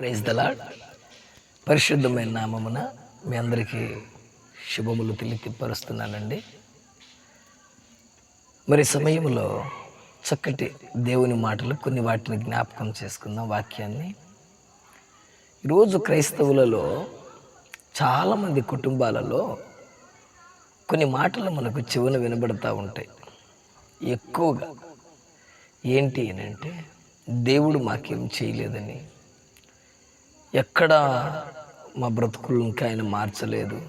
Praise the Lord పరిశుద్ధమైన నామమున మీ అందరికీ శుభములు తెలియపరుస్తున్నానండి మరి సమయంలో చక్కటి దేవుని మాటలు కొన్ని వాటిని జ్ఞాపకం చేసుకుందాం వాక్యాన్ని. ఈరోజు క్రైస్తవులలో చాలామంది కుటుంబాలలో కొన్ని మాటలు మనకు చెవున వినబడతా ఉంటాయి. ఎక్కువగా ఏంటి అని అంటే దేవుడు మాకేం చేయలేదని ఎక్కడ మా బ్రతుకులు ఇంకా ఆయన మార్చలేదు.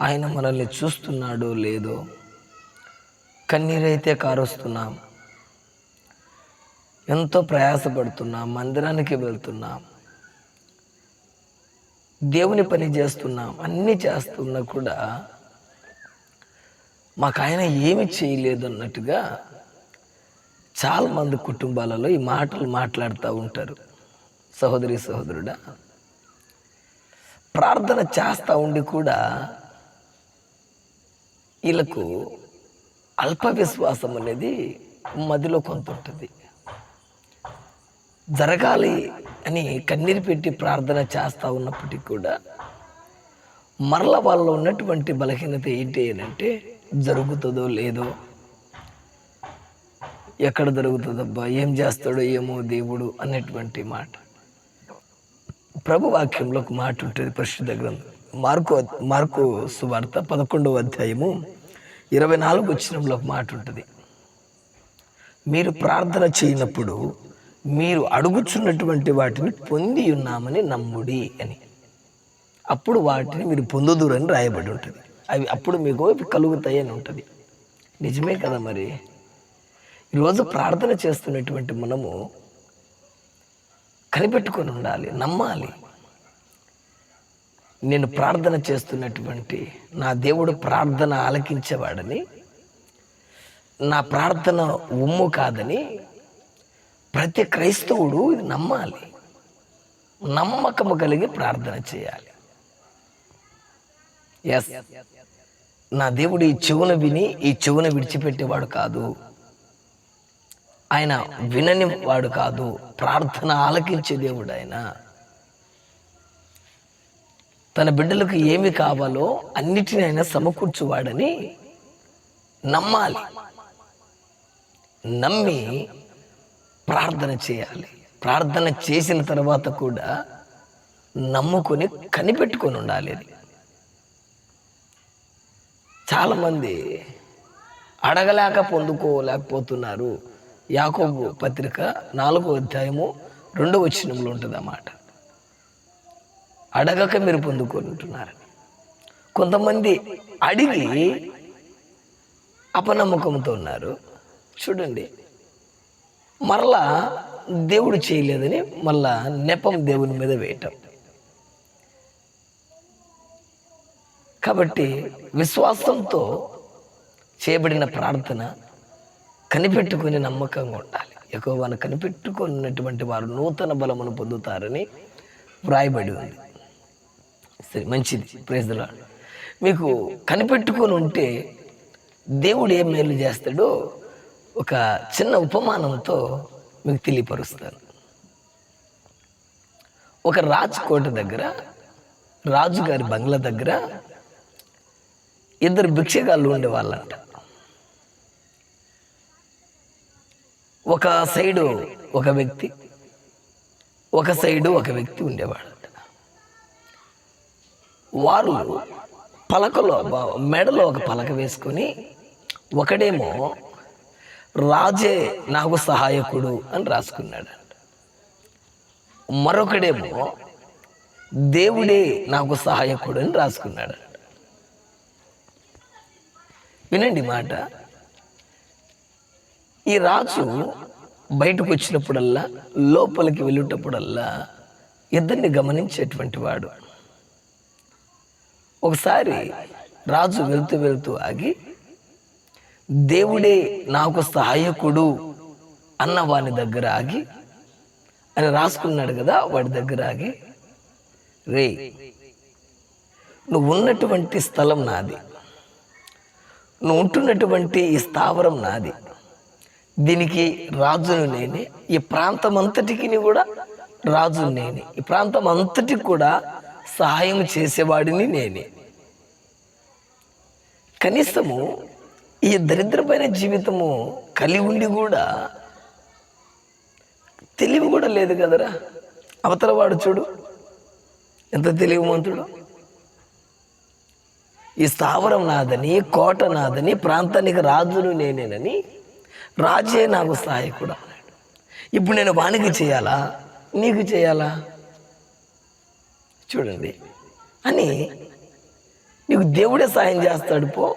ఆయన మనల్ని చూస్తున్నాడో లేదో కన్నీరైతే కారుస్తున్నాం. ఎంతో ప్రయాసపడుతున్నాం మందిరానికి వెళ్తున్నాం. దేవుని పని చేస్తున్నాం అన్నీ చేస్తున్నా కూడా మాకు ఆయన ఏమి చేయలేదు అన్నట్టుగా చాలామంది కుటుంబాలలో ఈ మాటలు మాట్లాడుతూ ఉంటారు. సహోదరి సహోదరుడా ప్రార్థన చేస్తూ ఉండి కూడా వీళ్ళకు అల్ప విశ్వాసం అనేది మదిలో కొంత ఉంటుంది. జరగాలి అని కన్నీరు పెట్టి ప్రార్థన చేస్తూ ఉన్నప్పటికీ కూడా మరల వాళ్ళలో ఉన్నటువంటి బలహీనత ఏంటి అంటే జరుగుతుందో లేదో. ఎక్కడ జరుగుతుందబ్బా? ఏం చేస్తాడో ఏమో దేవుడు అనేటువంటి మాట. ప్రభు వాక్యంలో ఒక మాట ఉంటుంది పరిశుద్ధ గ్రంథం. మార్కు మార్కు సువార్త పదకొండవ అధ్యాయము ఇరవై నాలుగు వచ్చినంలో ఒక మాట ఉంటుంది మీరు ప్రార్థన చేయనప్పుడు మీరు అడుగుచున్నటువంటి వాటిని పొంది ఉన్నామని నమ్ముడి అని. అప్పుడు వాటిని మీరు పొందుదురని రాయబడి ఉంటుంది. అవి అప్పుడు మీకు అవి కలుగుతాయి అని ఉంటుంది. నిజమే కదా మరి? ఈరోజు ప్రార్థన చేస్తున్నటువంటి మనము కనిపెట్టుకొని ఉండాలి నమ్మాలి. నేను ప్రార్థన చేస్తున్నటువంటి నా దేవుడు ప్రార్థన ఆలకించేవాడని నా ప్రార్థన ఉమ్ము కాదని ప్రతి క్రైస్తవుడు ఇది నమ్మాలి. నమ్మకము కలిగి ప్రార్థన చేయాలి. ఎస్ నా దేవుడు ఈ చెవున విని ఈ చెవున విడిచిపెట్టేవాడు కాదు. ఆయన వినని వాడు కాదు ప్రార్థన ఆలకించే దేవుడు ఆయన. తన బిడ్డలకు ఏమి కావాలో అన్నిటిని ఆయన సమకూర్చువాడని నమ్మాలి. నమ్మి ప్రార్థన చేయాలి. ప్రార్థన చేసిన తర్వాత కూడా నమ్ముకొని కనిపెట్టుకొని ఉండాలి అది. చాలామంది అడగలేక పొందుకోలేకపోతున్నారు. యాకోబు పత్రిక నాలుగో అధ్యాయము రెండో వచనంలో ఉంటుంది అన్నమాట. అడగక మీరు పొందుకుంటున్నారని కొంతమంది అడిగి అపనమ్మకంతో ఉన్నారు. చూడండి మరలా దేవుడు చేయలేదని మళ్ళా నెపం దేవుని మీద వేయటం. కాబట్టి విశ్వాసంతో చేయబడిన ప్రార్థన కనిపెట్టుకుని నమ్మకంగా ఉండాలి. ఎక్కువను కనిపెట్టుకున్నటువంటి వారు నూతన బలమును పొందుతారని వ్రాయబడి ఉంది. సరే మంచిది. ప్రేజలా మీకు కనిపెట్టుకొని ఉంటే దేవుడు ఏం మేలు చేస్తాడో ఒక చిన్న ఉపమానంతో మీకు తెలియపరుస్తాను. ఒక రాజకోట దగ్గర రాజుగారి బంగ్లా దగ్గర ఇద్దరు భిక్షగాళ్ళు ఉండేవాళ్ళంట. ఒక సైడు ఒక వ్యక్తి ఒక సైడు ఒక వ్యక్తి ఉండేవాడంట. వారు పలకలో మెడలో ఒక పలక వేసుకొని ఒకడేమో రాజే నాకు సహాయకుడు అని రాసుకున్నాడంట. మరొకడేమో దేవుడే నాకు సహాయకుడు అని రాసుకున్నాడంట. వినండి మాట. ఈ రాజు బయటకు వచ్చినప్పుడల్లా లోపలికి వెళ్ళేటప్పుడల్లా ఇద్దరిని గమనించేటువంటి వాడు. ఒకసారి రాజు వెళ్తూ వెళ్తూ ఆగి దేవుడే నాకు సహాయకుడు అన్న వాని దగ్గర ఆగి అని రాసుకున్నాడు కదా వాడి దగ్గర ఆగి రే నువ్వు ఉన్నటువంటి స్థలం నాది. నువ్వు ఉంటున్నటువంటి ఈ స్థావరం నాది. దీనికి రాజును నేనే. ఈ ప్రాంతం అంతటికి కూడా రాజు నేనే. ఈ ప్రాంతం అంతటికి కూడా సహాయం చేసేవాడిని నేనే. కనీసము ఈ దరిద్రమైన జీవితము కలిగి ఉండి కూడా తెలివి కూడా లేదు కదరా. అవతల వాడు చూడు. ఎంత తెలివిమంతుడు. ఈ స్థావరం నాదని కోట నాదని ప్రాంతానికి రాజును నేనేనని రాజే నాకు సహాయకుడు. అన్నాడు ఇప్పుడు నేను వానికి చేయాలా? నీకు చేయాలా? చూడండి. అని నీకు దేవుడే సాయం చేస్తాడు పో.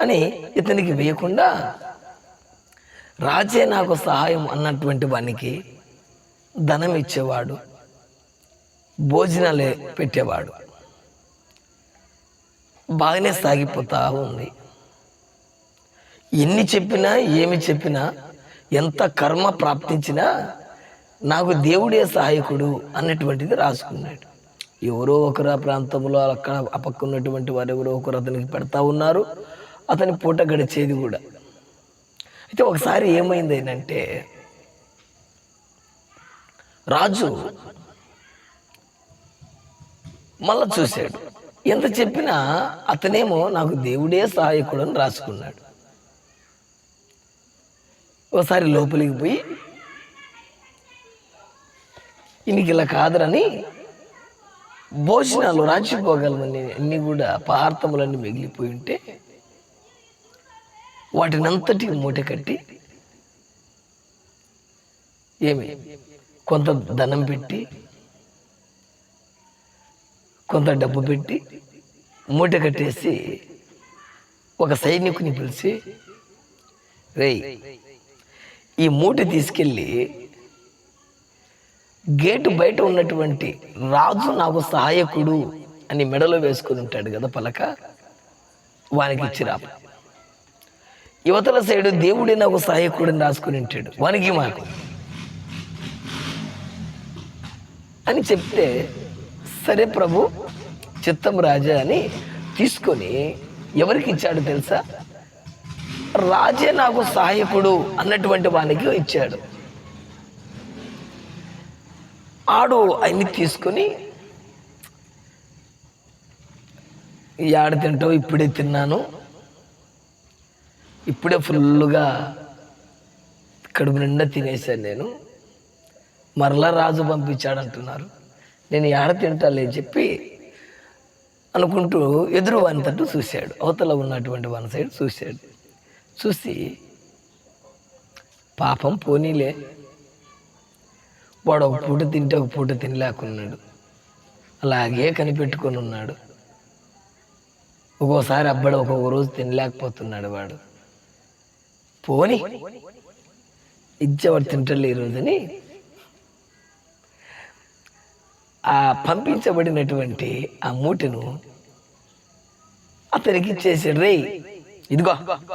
అని ఇతనికి వేయకుండా రాజే నాకు సహాయం అన్నటువంటి వానికి ధనం ఇచ్చేవాడు భోజనాలు పెట్టేవాడు. బాగానే సాగిపోతా ఉంది. ఎన్ని చెప్పినా ఏమి చెప్పినా ఎంత కర్మ ప్రాప్తించినా నాకు దేవుడే సహాయకుడు అన్నటువంటిది రాసుకున్నాడు. ఎవరో ఒకరు ఆ ప్రాంతంలో అక్కడ అపక్కున్నటువంటి వారు ఎవరో ఒకరు అతనికి పెడతా ఉన్నారు. అతని పూట గడిచేది కూడా. అయితే ఒకసారి ఏమైంది ఏంటంటే రాజు మళ్ళా చూశాడు. ఎంత చెప్పినా అతనేమో నాకు దేవుడే సహాయకుడు అని రాసుకున్నాడు. ఒకసారి లోపలికి పోయి ఇనికి ఇలా కాదురని భోజనాలు రాచిపోగలమని అన్నీ కూడా పదార్థములన్నీ మిగిలిపోయి ఉంటే వాటిని అంతటి మూట కట్టి ఏమి? కొంత ధనం పెట్టి కొంత డబ్బు పెట్టి మూట కట్టేసి ఒక సైనికుని పిలిచి రేయ్ ఈ మూట తీసుకెళ్ళి గేటు బయట ఉన్నటువంటి రాజు నాకు సహాయకుడు అని మెడలో వేసుకుని ఉంటాడు కదా పలక? వానికి ఇచ్చిరా యువతల సైడు దేవుడే నాకు సహాయకుడిని రాసుకుని ఉంటాడు. వానికి మాకు. అని చెప్తే సరే ప్రభు చిత్తం రాజా అని తీసుకొని ఎవరికి ఇచ్చాడు తెలుసా? రాజే నాకు సహాయకుడు అన్నటువంటి వానికి ఇచ్చాడు. ఆడు ఆయన్ని తీసుకొని ఆడ తింటావు ఇప్పుడే తిన్నాను. ఇప్పుడే ఫుల్గా కడుపు నిండా తినేసాను నేను. మరలా రాజు పంపించాడు అంటున్నారు నేను ఏడ తింటాలే చెప్పి అనుకుంటూ ఎదురు వాని తట్టు చూశాడు. అవతల ఉన్నటువంటి వన్ సైడ్ చూశాడు. చూసి పాపం పోనీలే. వాడు ఒక పూట తింటే ఒక పూట తినలేకున్నాడు. అలాగే కనిపెట్టుకొని ఉన్నాడు ఒక్కోసారి అబ్బాడు ఒక్కొక్క రోజు తినలేకపోతున్నాడు వాడు. పోని ఇచ్చేవాడు తింటలే ఈరోజుని ఆ పంపించబడినటువంటి ఆ మూటను అతనికి ఇచ్చేసాడు రే ఇదిగో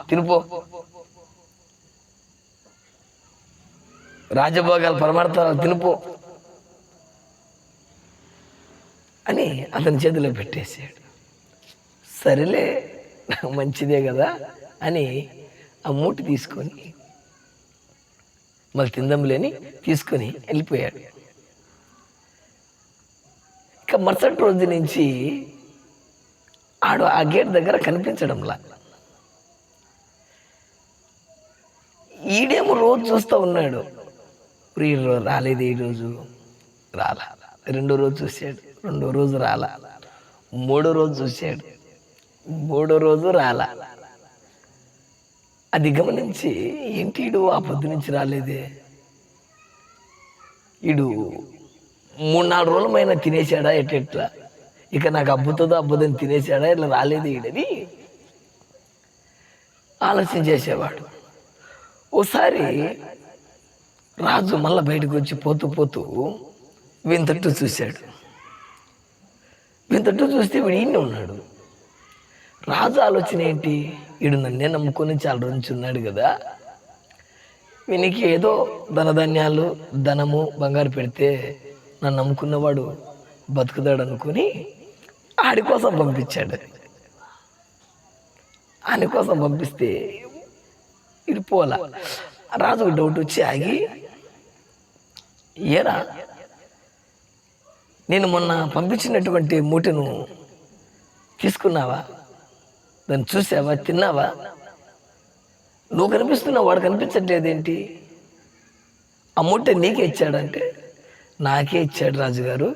తినిపో రాజభోగాలు పరమార్థాలు తినిపో అని అతని చేతిలో పెట్టేశాడు. సరేలే మంచిదే కదా అని ఆ మూట తీసుకొని మళ్ళీ తిందంలేని తీసుకొని వెళ్ళిపోయాడు. ఇంకా మరుసటి రోజు నుంచి ఆడు ఆ గేట్ దగ్గర కనిపించడంలా. ఈడేమో రోజు చూస్తూ ఉన్నాడు. "ఇప్పుడు ఈ రోజు రాలేదు ఈరోజు. రాలా. రెండో రోజు చూశాడు. రెండో రోజు రాలా. మూడో రోజు చూశాడు. మూడో రోజు రాలా. అది గమనించి ఏంటి ఈడు? ఆ పొద్దు నుంచి రాలేదే. ఈడు మూడు నాలుగు రోజులమైన తినేసాడా ఎట్టెట్లా ఇక నాకు అబ్బుతుందో అబ్బుదని తినేసాడా ఇట్లా రాలేదు ఈడని. ఆలోచన చేసేవాడు. ఓసారి రాజు మళ్ళీ బయటకు వచ్చి పోతూ పోతూ వింతట్టు చూశాడు. వింతట్టు చూస్తే వీడు ఈయన ఉన్నాడు. రాజు ఆలోచన ఏంటి? వీడు నన్నే నమ్ముకొని చాలా రోజు ఉన్నాడు కదా. వీనికి ఏదో ధనధాన్యాలు ధనము బంగారు పెడితే నన్ను నమ్ముకున్నవాడు బతుకుతాడు అనుకుని ఆడి కోసం పంపించాడు. ఆయన కోసం పంపిస్తే ఇటు పోలా. రాజుకు డౌట్ వచ్చి ఆగి ఏరా నేను మొన్న పంపించినటువంటి మూటను తీసుకున్నావా? దాన్ని చూసావా? తిన్నావా? నువ్వు కనిపిస్తున్నావు వాడు కనిపించట్లేదేంటి ఆ మూట నీకే ఇచ్చాడంటే నాకే ఇచ్చాడు రాజుగారు.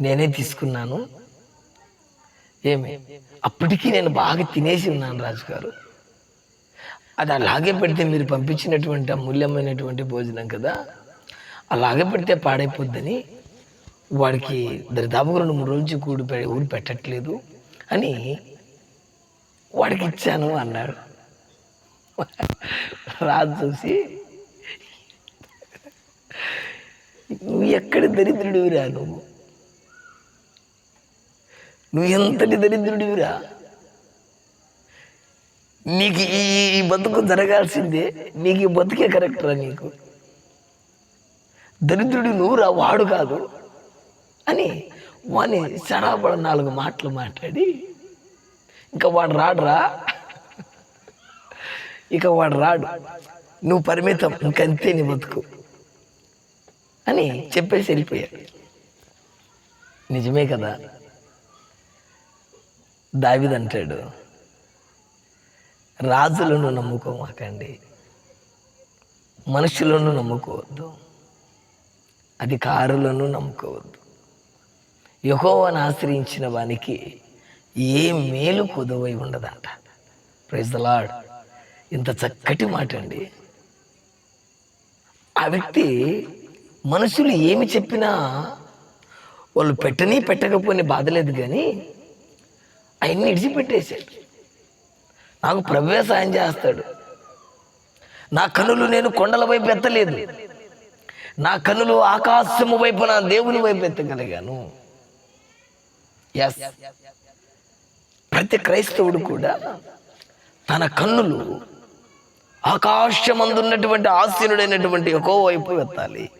నేనే తీసుకున్నాను. ఏమి? అప్పటికీ నేను బాగా తినేసి ఉన్నాను రాజుగారు. అది అలాగే పెడితే మీరు పంపించినటువంటి అమూల్యమైనటువంటి భోజనం కదా అలాగే పెడితే పాడైపోద్దని వాడికి దరిదాపుగా రెండు మూడు రోజులు కూడి పె- ఊరు పెట్టట్లేదు అని వాడికి ఇచ్చాను అన్నాడు. రాజు చూసి నువ్వు ఎక్కడి దరిద్రుడివిరా నువ్వు? నువ్వు ఎంతటి దరిద్రుడివిరా? నీకు ఈ బతుకు జరగాల్సిందే నీకు ఈ బతుకే కరెక్ట్ రా నీకు. దరిద్రుడు నువ్వురా వాడు కాదు అని వాని సరాబడ నాలుగు మాటలు మాట్లాడి ఇంకా వాడు రాడురా. ఇక వాడు రాడు. నువ్వు పరిమితం ఇంకంతే నీ బతుకు. అని చెప్పేసి వెళ్ళిపోయాడు నిజమే కదా? దావిదంటాడు రాజులను నమ్ముకోమాకండి మనుషులను నమ్ముకోవద్దు. అధికారులను నమ్ముకోవద్దు. యహోవను ఆశ్రయించిన వానికి ఏ మేలు కొదవై ఉండదంట. ప్రైజ్ ద ఇంత చక్కటి మాట అండి ఆ వ్యక్తి మనుషులు ఏమి చెప్పినా వాళ్ళు పెట్టని పెట్టకపోని బాధలేదు కానీ ఆయన్ని ఇడిచిపెట్టేశాడు. నాకు ప్రభువే సాయం చేస్తాడు. నా కనులు నేను కొండల వైపు ఎత్తలేదు. నా కనులు ఆకాశము వైపు నా దేవుని వైపు ఎత్తగలిగాను. ఎస్ ప్రతి క్రైస్తవుడు కూడా తన కన్నులు ఆకాశమందున్నటువంటి ఆశీనుడైనటువంటి ఒక్కో వైపు ఎత్తాలి.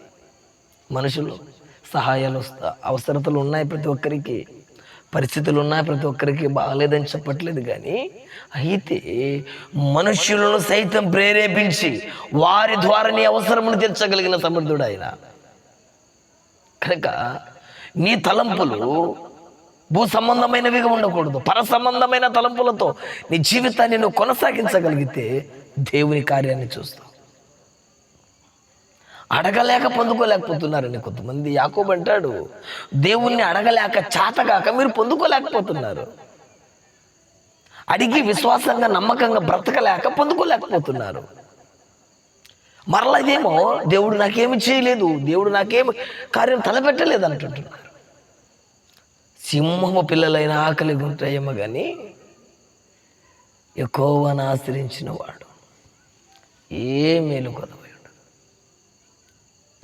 మనుషులు సహాయాలు వస్తా అవసరతలు ఉన్నాయి ప్రతి ఒక్కరికి. పరిస్థితులు ఉన్నాయి ప్రతి ఒక్కరికి బాగలేదని చెప్పట్లేదు కానీ అయితే మనుష్యులను సైతం ప్రేరేపించి వారి ద్వారా నీ అవసరమును తీర్చగలిగిన సమర్థుడు ఆయన. కనుక నీ తలంపులు భూ సంబంధమైనవిగా ఉండకూడదు. పర సంబంధమైన తలంపులతో నీ జీవితాన్ని నువ్వు కొనసాగించగలిగితే దేవుని కార్యాన్ని చూస్తావు. అడగలేక పొందుకోలేకపోతున్నారని కొంతమంది యాకోబు అంటాడు. దేవుణ్ణి అడగలేక చాతగాక మీరు పొందుకోలేకపోతున్నారు. అడిగి విశ్వాసంగా నమ్మకంగా బ్రతకలేక పొందుకోలేకపోతున్నారు. మరలా ఇదేమో దేవుడు నాకేమి చేయలేదు దేవుడు నాకేమి కార్యం తలపెట్టలేదు అంటుంటున్నారు. సింహము పిల్లలైన ఆకలి గుంటాయేమో కానీ ఎక్కువను ఆశ్రయించిన వాడు ఏ మేలు కదా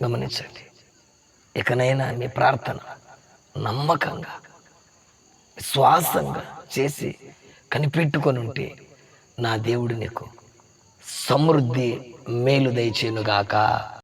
గమనించండి. ఇకనైనా మీ ప్రార్థన నమ్మకంగా విశ్వాసంగా చేసి కనిపెట్టుకొని ఉంటే నా దేవుడు నీకు సమృద్ధి మేలు దయచేనుగాక